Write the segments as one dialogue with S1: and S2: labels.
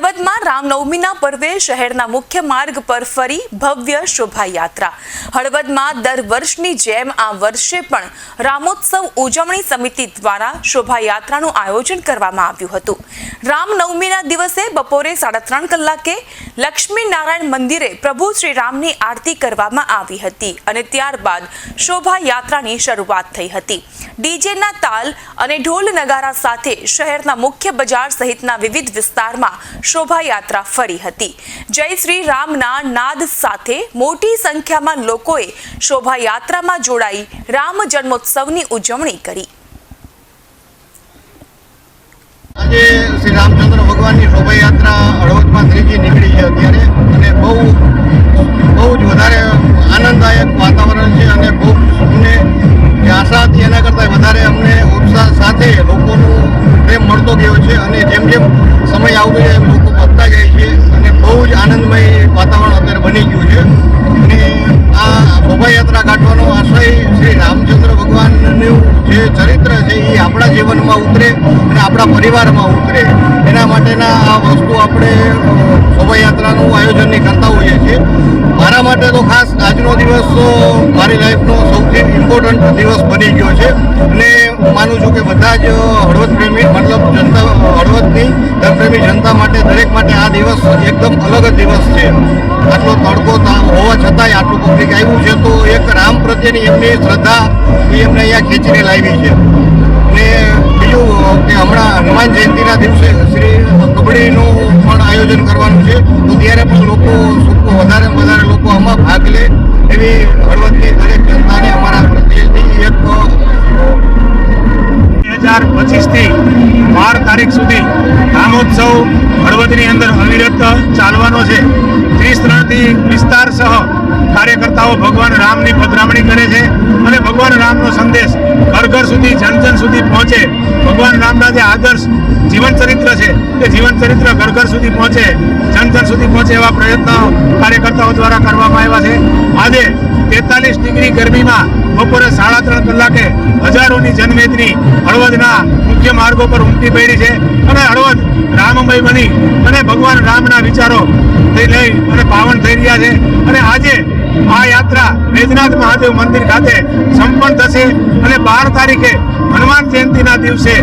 S1: હળવદમાં રામનવમીના પર્વે શહેરના મુખ્ય માર્ગ પર ફરી ભવ્ય શોભાયાત્રા. હળવદમાં દર વર્ષની જેમ આ વર્ષે પણ રામોત્સવ ઉજવણી સમિતિ દ્વારા શોભાયાત્રાનું આયોજન કરવામાં આવ્યું હતું. રામનવમીના દિવસે બપોરે સાડા ત્રણ કલાકે લક્ષ્મી નારાયણ મંદિરે પ્રભુ શ્રી રામની આરતી કરવામાં આવી હતી અને ત્યારબાદ શોભાયાત્રાની શરૂઆત થઈ હતી. ડીજેના તાલ અને ઢોલ નગારા સાથે શહેરના મુખ્ય બજાર સહિતના વિવિધ વિસ્તારમાં શોભાયાત્રા ફરી હતી. જય શ્રી રામના નાદ સાથે મોટી સંખ્યામાં લોકોએ શોભાયાત્રામાં જોડાઈ રામ જન્મોત્સવની ઉજવણી કરી.
S2: આજે શ્રી રામચંદ્ર ભગવાનની શોભાયાત્રા હળવદમાં ત્રીજી નીકળી છે અત્યારે અને બહુ મળતો ગયો છે અને જેમ જેમ સમય આવતો જાય એમ લોકો વધતા જાય છે અને બહુ જ આનંદમય વાતાવરણ અત્યારે બની ગયું છે. અને આ શોભાયાત્રા કાઢવાનો આશય શ્રી રામચંદ્ર ભગવાનનું જે ચરિત્ર છે એ આપણા જીવનમાં ઉતરે અને આપણા પરિવારમાં ઉતરે. એના માટેના આ વસ્તુ આપણે શોભાયાત્રાનું આયોજનની કરતા હોઈએ છીએ. મારા માટે તો ખાસ આજનો દિવસ તો મારી લાઈફનો ઇમ્પોર્ટન્ટ દિવસ બની ગયો છે. અને માનું છું કે બધા જ હળવદ પ્રેમી મતલબ જનતા, હળવદની ધર્મપ્રેમી જનતા માટે, દરેક માટે આ દિવસ એકદમ અલગ જ દિવસ છે. આટલો તડકો હોવા છતાંય આટલું પબ્લિક આવ્યું છે તો એક રામ પ્રત્યેની એમની શ્રદ્ધા એ એમને અહીંયા ખેંચીને લાવી છે. ને બીજું કે હમણાં હનુમાન જયંતિના દિવસે શ્રી કબડ્ડીનું
S3: રામોત્સવ હળવદની અંદર અવિરત ચાલવાનો છે. ત્રીસ વિસ્તાર સહ કાર્યકર્તાઓ ભગવાન રામની પધરામણી કરે છે અને ભગવાન રામનો સંદેશ ઘર ઘર સુધી, જન જન સુધી પહોંચે. ભગવાન રામના જે આદર્શ જીવન ચરિત્ર છે, તે જીવન ચરિત્ર ઘર ઘર સુધી પહોંચે, જન જન સુધી પહોંચે એવા પ્રયત્નો કાર્યકર્તાઓ દ્વારા કરવામાં આવ્યા છે. આજે તેતાલીસ ડિગ્રી ગરમીમાં બપોરે સાડા ત્રણ કલાકે હજારોની જનમેદની હળવદના મુખ્ય માર્ગો પર ઉમટી પડી છે. અને હળવદ રામમય બની અને ભગવાન રામના વિચારો લઈ અને પાવન થઈ રહ્યા છે. અને આજે આ યાત્રા વૈદ્યનાથ મહાદેવ મંદિર ખાતે સંપન્ન થશે અને બાર તારીખે હનુમાન જયંતિના દિવસે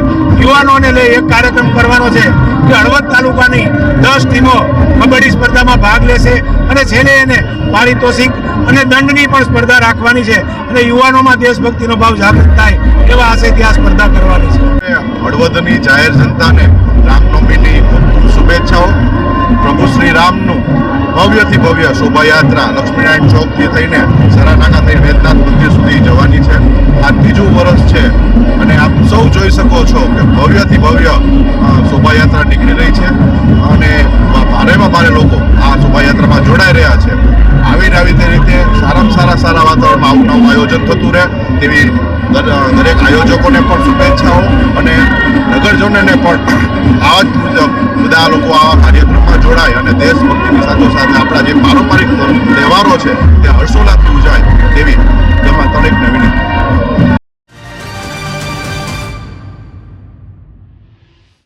S3: યુવાનોને લઈ એક કાર્યક્રમ કરવાનો છે કે હળવદ તાલુકાની દસ ટીમો કબડ્ડી સ્પર્ધામાં ભાગ લેશે અને છેલ્લે એને પારિતોષિક અને દંડની પણ સ્પર્ધા રાખવાની છે અને યુવાનોમાં દેશભક્તિનો ભાવ જાગૃત થાય એવા આશયથી આ સ્પર્ધા કરવાની છે.
S4: હળવદની જાહેર જનતાને રામનવમીની ખૂબ શુભેચ્છાઓ. પ્રભુ શ્રી રામનું ભવ્યથી ભવ્ય શોભાયાત્રા, લક્ષ્મીનારાયણ ચોકથી થઈને સરાનાકા થઈ વેદનાથ મંદિર સુધી જવાની છે. આ ત્રીજું વર્ષ છે અને આપ સૌ જોઈ શકો છો કે ભવ્યથી ભવ્ય શોભાયાત્રા નીકળી રહી છે અને ભારેમાં ભારે લોકો આ શોભાયાત્રામાં જોડાઈ રહ્યા છે. આવી આવી રીતે સારામાં સારા સારા વાતાવરણમાં આવું નવું આયોજન થતું રહે તેવી દર- દરેક આયોજકોને પણ શુભેચ્છાઓ અને નગરજનોને પણ આવા જ બધા લોકો આવા કાર્યક્રમમાં જોડાય અને દેશભક્તિની સાથોસાથ આપણા જે પારંપરિક તહેવારો છે તે હર્ષોલ્લાસથી ઉજાય તેવી